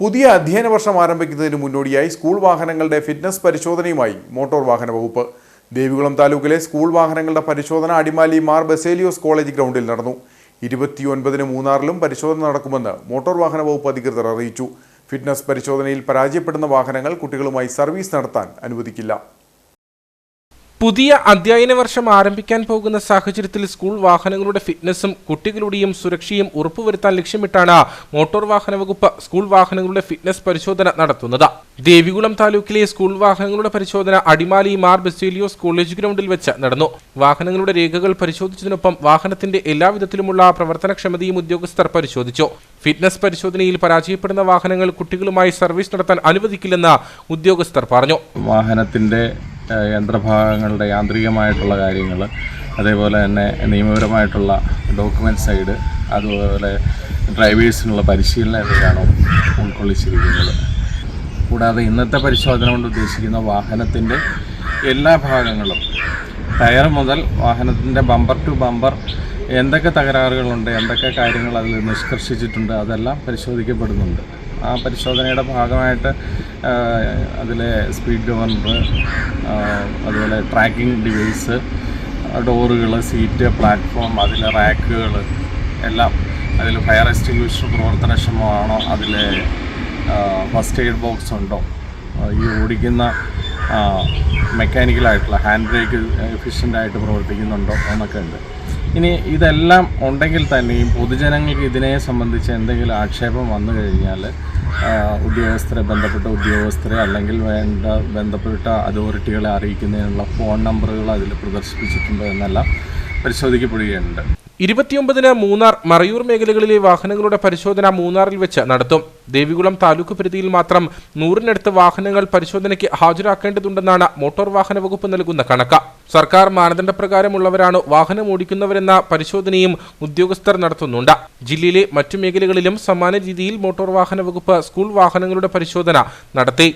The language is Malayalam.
പുതിയ അധ്യയന വർഷം ആരംഭിക്കുന്നതിന് മുന്നോടിയായി സ്കൂൾ വാഹനങ്ങളുടെ ഫിറ്റ്നസ് പരിശോധനയുമായി മോട്ടോർ വാഹന വകുപ്പ്. ദേവികുളം താലൂക്കിലെ സ്കൂൾ വാഹനങ്ങളുടെ പരിശോധന അടിമാലി മാർ ബസേലിയോസ് കോളേജ് ഗ്രൗണ്ടിൽ നടന്നു. ഇരുപത്തിയൊൻപതിന് മൂന്നാറിലും പരിശോധന നടക്കുമെന്ന് മോട്ടോർ വാഹന വകുപ്പ് അധികൃതർ അറിയിച്ചു. ഫിറ്റ്നസ് പരിശോധനയിൽ പരാജയപ്പെടുന്ന വാഹനങ്ങൾ കുട്ടികളുമായി സർവീസ് നടത്താൻ അനുവദിക്കില്ല. പുതിയ അധ്യയന വർഷം ആരംഭിക്കാൻ പോകുന്ന സാഹചര്യത്തിൽ സ്കൂൾ വാഹനങ്ങളുടെ ഫിറ്റ്നസും കുട്ടികളുടെയും സുരക്ഷയും ഉറപ്പുവരുത്താൻ ലക്ഷ്യമിട്ടാണ് മോട്ടോർ വാഹന വകുപ്പ് സ്കൂൾ വാഹനങ്ങളുടെ ഫിറ്റ്നസ് പരിശോധന നടത്തുന്നത്. ദേവികുളം താലൂക്കിലെ സ്കൂൾ വാഹനങ്ങളുടെ പരിശോധന അടിമാലി മാർ ബെസേലിയോസ് കോളേജ് ഗ്രൗണ്ടിൽ വെച്ച് നടന്നു. വാഹനങ്ങളുടെ രേഖകൾ പരിശോധിച്ചതിനൊപ്പം വാഹനത്തിന്റെ എല്ലാവിധത്തിലുമുള്ള പ്രവർത്തനക്ഷമതയും ഉദ്യോഗസ്ഥർ പരിശോധിച്ചു. ഫിറ്റ്നസ് പരിശോധനയിൽ പരാജയപ്പെടുന്ന വാഹനങ്ങൾ കുട്ടികളുമായി സർവീസ് നടത്താൻ അനുവദിക്കില്ലെന്ന് ഉദ്യോഗസ്ഥർ പറഞ്ഞു. വാഹനത്തിന്റെ ഏഹ്, യന്ത്രഭാഗങ്ങളുടെ യാന്ത്രികമായിട്ടുള്ള കാര്യങ്ങൾ അതേപോലെ തന്നെ നിയമപരമായിട്ടുള്ള ഡോക്യുമെന്റ് സൈഡ് അതുപോലെ ഡ്രൈവേഴ്സിനുള്ള പരിശീലനം എന്നിവയാണ് ഉൾക്കൊള്ളിച്ചിരിക്കുന്നത്. കൂടാതെ ഇന്നത്തെ പരിശോധന കൊണ്ട് ഉദ്ദേശിക്കുന്ന വാഹനത്തിന്റെ എല്ലാ ഭാഗങ്ങളും ടയർ മുതൽ വാഹനത്തിന്റെ ബമ്പർ ടു ബമ്പർ എന്തൊക്കെ തകരാറുകളുണ്ട് എന്തൊക്കെ കാര്യങ്ങൾ അതിൽ നിഷ്കർഷിച്ചിട്ടുണ്ട് അതെല്ലാം പരിശോധിക്കപ്പെടുന്നുണ്ട്. ആ പരിശോധനയുടെ ഭാഗമായിട്ട് അതിലെ സ്പീഡ് ഗവർണർ അതുപോലെ ട്രാക്കിംഗ് ഡിവൈസ് ഡോറുകൾ സീറ്റ് പ്ലാറ്റ്ഫോം അതിലെ റാക്കുകൾ എല്ലാം അതിൽ ഫയർ എക്സ്റ്റിങ്വിഷർ പ്രവർത്തനക്ഷമമാണോ അതിലെ ഫസ്റ്റ് എയ്ഡ് ബോക്സ് ഉണ്ടോ ഈ ഓടിക്കുന്ന മെക്കാനിക്കലായിട്ടുള്ള ഹാൻഡ് ബ്രേക്ക് എഫിഷ്യന്റായിട്ട് പ്രവർത്തിക്കുന്നുണ്ടോ എന്നൊക്കെ ഉണ്ട്. ഇനി ഇതെല്ലാം ഉണ്ടെങ്കിൽ തന്നെയും പൊതുജനങ്ങൾക്ക് ഇതിനെ സംബന്ധിച്ച് എന്തെങ്കിലും ആക്ഷേപം വന്നു കഴിഞ്ഞാൽ ഉദ്യോഗസ്ഥരെ ബന്ധപ്പെട്ട ഉദ്യോഗസ്ഥരെ അല്ലെങ്കിൽ വേണ്ട ബന്ധപ്പെട്ട അതോറിറ്റികളെ അറിയിക്കുന്നതിനുള്ള ഫോൺ നമ്പറുകൾ അതിൽ പ്രദർശിപ്പിച്ചിട്ടുണ്ടോ എന്നെല്ലാം പരിശോധിക്കപ്പെടുകയുണ്ട്. ഇരുപത്തിയൊമ്പതിന് മൂന്നാർ മറയൂർ മേഖലകളിലെ വാഹനങ്ങളുടെ പരിശോധന മൂന്നാറിൽ വെച്ച് നടത്തും. ദേവികുളം താലൂക്ക് പരിധിയിൽ മാത്രം നൂറിനടുത്ത് വാഹനങ്ങൾ പരിശോധനയ്ക്ക് ഹാജരാക്കേണ്ടതുണ്ടെന്നാണ് മോട്ടോർ വാഹന വകുപ്പ് നൽകുന്ന കണക്ക്. സർക്കാർ മാനദണ്ഡപ്രകാരമുള്ളവരാണ് വാഹനം ഓടിക്കുന്നവരെന്ന പരിശോധനയും ഉദ്യോഗസ്ഥർ നടത്തുന്നുണ്ട്. ജില്ലയിലെ മറ്റു മേഖലകളിലും സമാന രീതിയിൽ മോട്ടോർ വാഹന വകുപ്പ് സ്കൂൾ വാഹനങ്ങളുടെ പരിശോധന നടത്തി.